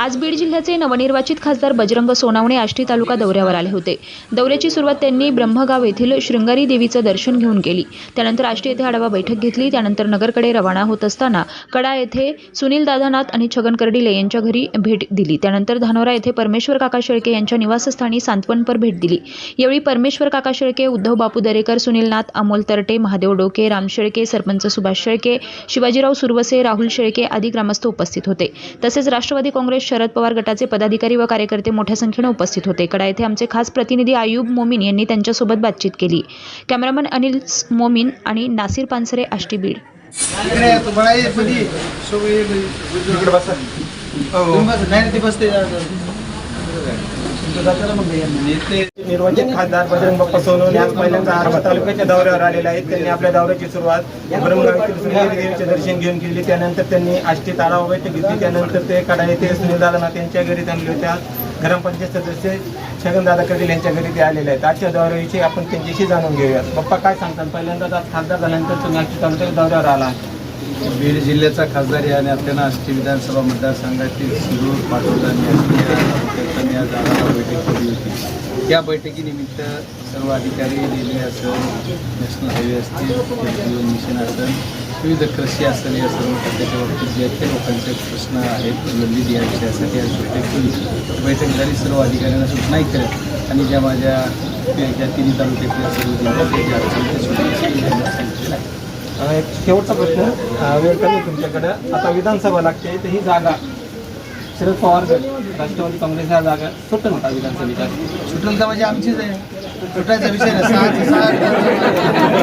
आज बीड जिल्ह्याचे नवनिर्वाचित खासदार बजरंग सोनावणे आष्टी तालुका दौऱ्यावर आले होते. दौऱ्याची सुरुवात त्यांनी ब्रह्मगाव येथील शृंगारी देवीचं दर्शन घेऊन केली. त्यानंतर आष्टी येथे आढावा बैठक घेतली. त्यानंतर नगरकडे रवाना होत असताना कडा येथे सुनील दादानाथ आणि छगन कर्डिले यांच्या घरी भेट दिली. त्यानंतर धानोरा येथे परमेश्वर काका शेळके यांच्या निवासस्थानी सांत्वनपर भेट दिली. यावेळी परमेश्वर काका शेळके उद्धव बापू दरेकर सुनील नाथ अमोल तरटे महादेव डोके राम शेळके सरपंच सुभाष शेळके शिवाजीराव सुरवसे राहुल शेळके आदी ग्रामस्थ उपस्थित होते. तसेच राष्ट्रवादी काँग्रेस शरद पवार गटाचे पदाधिकारी व कार्यकर्ते मोठ्या संख्येने उपस्थित होते. कडा येथे आमचे खास प्रतिनिधी आयुब मोमीन यांनी त्यांच्यासोबत बातचीत केली. कॅमेरामन अनिल मोमीन आणि नासिर पानसरे आष्टी बीड. नाही नेते निर्वाचित खासदार बजरंग बाप्पा सोनवणे आज पहिल्यांदा आरबा तालुक्याच्या दौऱ्यावर आलेले आहेत. त्यांनी आपल्या दौऱ्याची सुरुवात देवीचे दर्शन घेऊन केली. त्यानंतर त्यांनी आष्टी तारावा बैठक घेतली त्यानंतर ते कडा येथे सुनीलदादानाथ यांच्या घरी थांबले होत्या ग्रामपंचायत सदस्य छगनदादा कटील यांच्या घरी ते आलेले आहेत. आजच्या दौऱ्याविषयी आपण त्यांच्याशी जाणून घेऊयात. बाप्पा काय सांगतात पहिल्यांदा आज खासदार झाल्यानंतर तुम्ही आष्टी तालुक्याच्या दौऱ्यावर आला. बीड जिल्ह्याचा खासदार या नात्यानं आष्टी विधानसभा मतदारसंघातील शिरूर पाटोलांनी आणि या तालुक्यात आज आढावा बैठक केली होती. त्या बैठकीनिमित्त सर्व अधिकारी रेल्वे असेल नॅशनल हायवे असतील जलजीवन मिशन असेल विविध कृषी असेल या सर्व खात्याच्या बाबतीत जे काही लोकांचे प्रश्न आहेत लंबित या विषयासाठी आज बैठक केली बैठक झाली. सर्व अधिकाऱ्यांना सूचनाही केल्या आणि ज्या माझ्या ज्या तिन्ही तालुक्यातल्या सर्व जिल्ह्यातल्या ज्या अडचणी त्या एक शेवटचा प्रश्न. वेळ कमी तुमच्याकडं. आता विधानसभा लागते तर ही जागा शरद पवार गट राष्ट्रवादी काँग्रेस ह्या जागा सुटन होता विधानसभेच्या. सुटलता म्हणजे आमचीच आहे. सुटायचा विषय नाही. सहा- सहा